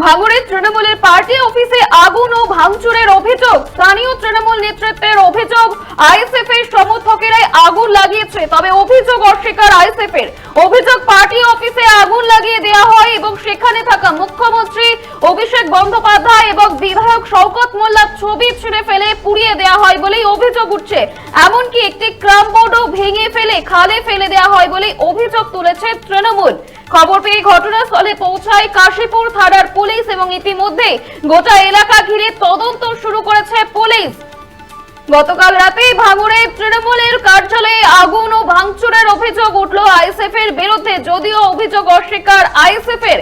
ভাঙড়ে তৃণমূলের পার্টি অফিসে আগুন ও ভাঙচুরের অভিযোগ। স্থানীয় তৃণমূল নেতৃত্বের অভিযোগ, আইএসএফ এর সমর্থকেরাই আগুন লাগিয়েছে, তবে অভিযোগ অস্বীকার আইএসএফ এর। অভিযোগ, পার্টি অফিসে আগুন লাগিয়ে দেওয়া হয় এবং সেখানে থাকা মুখ্যমন্ত্রী অভিষেক বন্দ্যোপাধ্যায় এবং বিধায়ক শওকত মোল্লার ছবি ছিঁড়ে ফেলে, পুড়িয়ে দেওয়া হয় বলেই অভিযোগ উঠছে। এমনকি একটি ক্রাম বোর্ডও ভেঙে ফেলে, খালে ফেলে দেওয়া হয় বলেই অভিযোগ তুলেছে তৃণমূল। খবর পেয়ে ঘটনাস্থলে পৌঁছায় কাশীপুর থানার পুলিশ এবং ইতিমধ্যে গোটা এলাকা ঘিরে তদন্ত শুরু করেছে পুলিশ। গতকাল রাতে ভাঙড়ে তৃণমূলের কার্যালয়ে আগুন ও ভাঙচুরের অভিযোগ উঠল আইএসএফ এর বিরুদ্ধে, যদিও অভিযোগ অস্বীকার আইএসএফ এর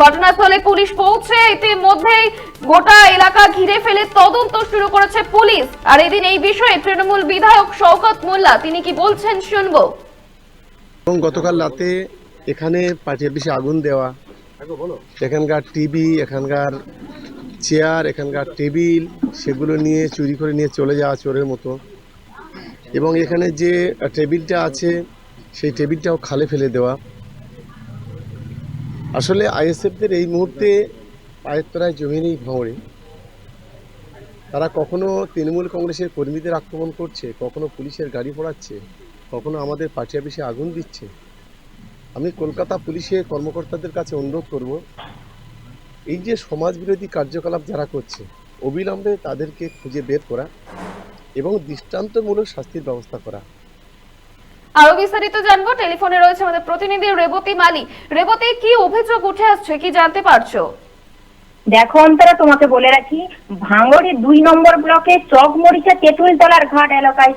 ঘটনাস্থলে পুলিশ পৌঁছে ইতিমধ্যেই গোটা এলাকা ঘিরে ফেলে তদন্ত শুরু করেছে পুলিশ। আর এদিন এই বিষয়ে তৃণমূল বিধায়ক শওকত মোল্লা, তিনি কি বলছেন শুনব। গতকাল রাতে এখানে পার্টি অফিসে আগুন দেওয়া। এখানকার টিভি এখানকার চেয়ার এখানকার টেবিল সেগুলো নিয়ে চুরি করে নিয়ে চলে যাওয়া চোরের মতো। এবং এখানে যে টেবিলটা আছে সেই টেবিলটাও খালে ফেলে দেওয়া। আসলে আইএসএফদের এই মুহূর্তে পায়ের তলায় জমি নেই ভাঙড়ে। তারা কখনো তৃণমূল কংগ্রেসের কর্মীদের আক্রমণ করছে কখনো পুলিশের গাড়ি পোড়াচ্ছে কখনো আমাদের পার্টি অফিসে আগুন দিচ্ছে। আমি কলকাতা পুলিশের কর্মকর্তাদের কাছে অনুরোধ করব এই যে সমাজ বিরোধী কার্যকলাপ যারা করছে অবিলম্বে তাদেরকে খুঁজে বের করা এবং দৃষ্টান্তমূলক শাস্তির ব্যবস্থা করা। আরও বিস্তারিত জানব টেলিফোনে রয়েছে আমাদের প্রতিনিধি রেবতী মালি রেবতী কি অভিযোগ উঠে আসছে কি জানতে পারছ? দেখো অন্তরা তোমাকে বলে রাখি ভাঙড়ের দুই নম্বর ব্লকে চক চকমরিচা তেঁতুলতলার ঘাট এলাকায়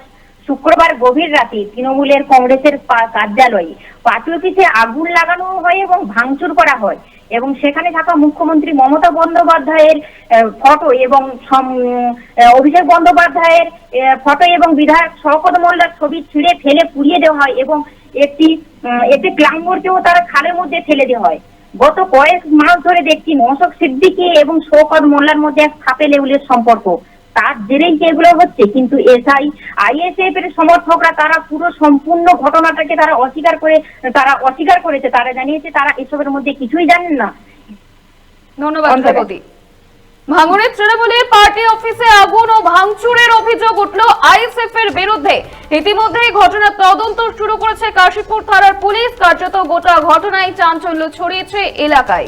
শুক্রবার গভীর রাতে তৃণমূলের কংগ্রেসের কার্যালয়ে পার্টি অফিসে আগুন লাগানো হয় এবং ভাঙচুর করা হয় এবং সেখানে থাকা মুখ্যমন্ত্রী মমতা বন্দ্যোপাধ্যায়ের ফটো এবং অভিষেক বন্দ্যোপাধ্যায়ের ফটো এবং বিধায়ক শওকত মোল্লার ছবি ছিঁড়ে ফেলে পুড়িয়ে দেওয়া হয় এবং একটি একটি ক্লাঙ্গরকেও তারা খালের মধ্যে ফেলে দেওয়া হয়। গত কয়েক মাস ধরে দেখছি মশক সিদ্দিকি এবং শৌকত মোল্লার মধ্যে এক সাপে লেউলের সম্পর্ক। জেরেই এগুলো হচ্ছে কিন্তু এসআই আইএসএফ এর সমর্থকরা তারা পুরো সম্পূর্ণ ঘটনাটাকে তারা অস্বীকার করে তারা অস্বীকার করেছে তারা জানিয়েছে তারা এসবের মধ্যে কিছুই জানেন না। ধন্যবাদ ভাঙড়ের তৃণমূলের পার্টি অফিসে আগুন ও ভাঙচুরের অভিযোগ উঠল আইএসএফ এর বিরুদ্ধে। ইতিমধ্যেই ঘটনার তদন্ত শুরু করেছে কাশীপুর থানার পুলিশ। কার্যত গোটা ঘটনায় চাঞ্চল্য ছড়িয়েছে এলাকায়।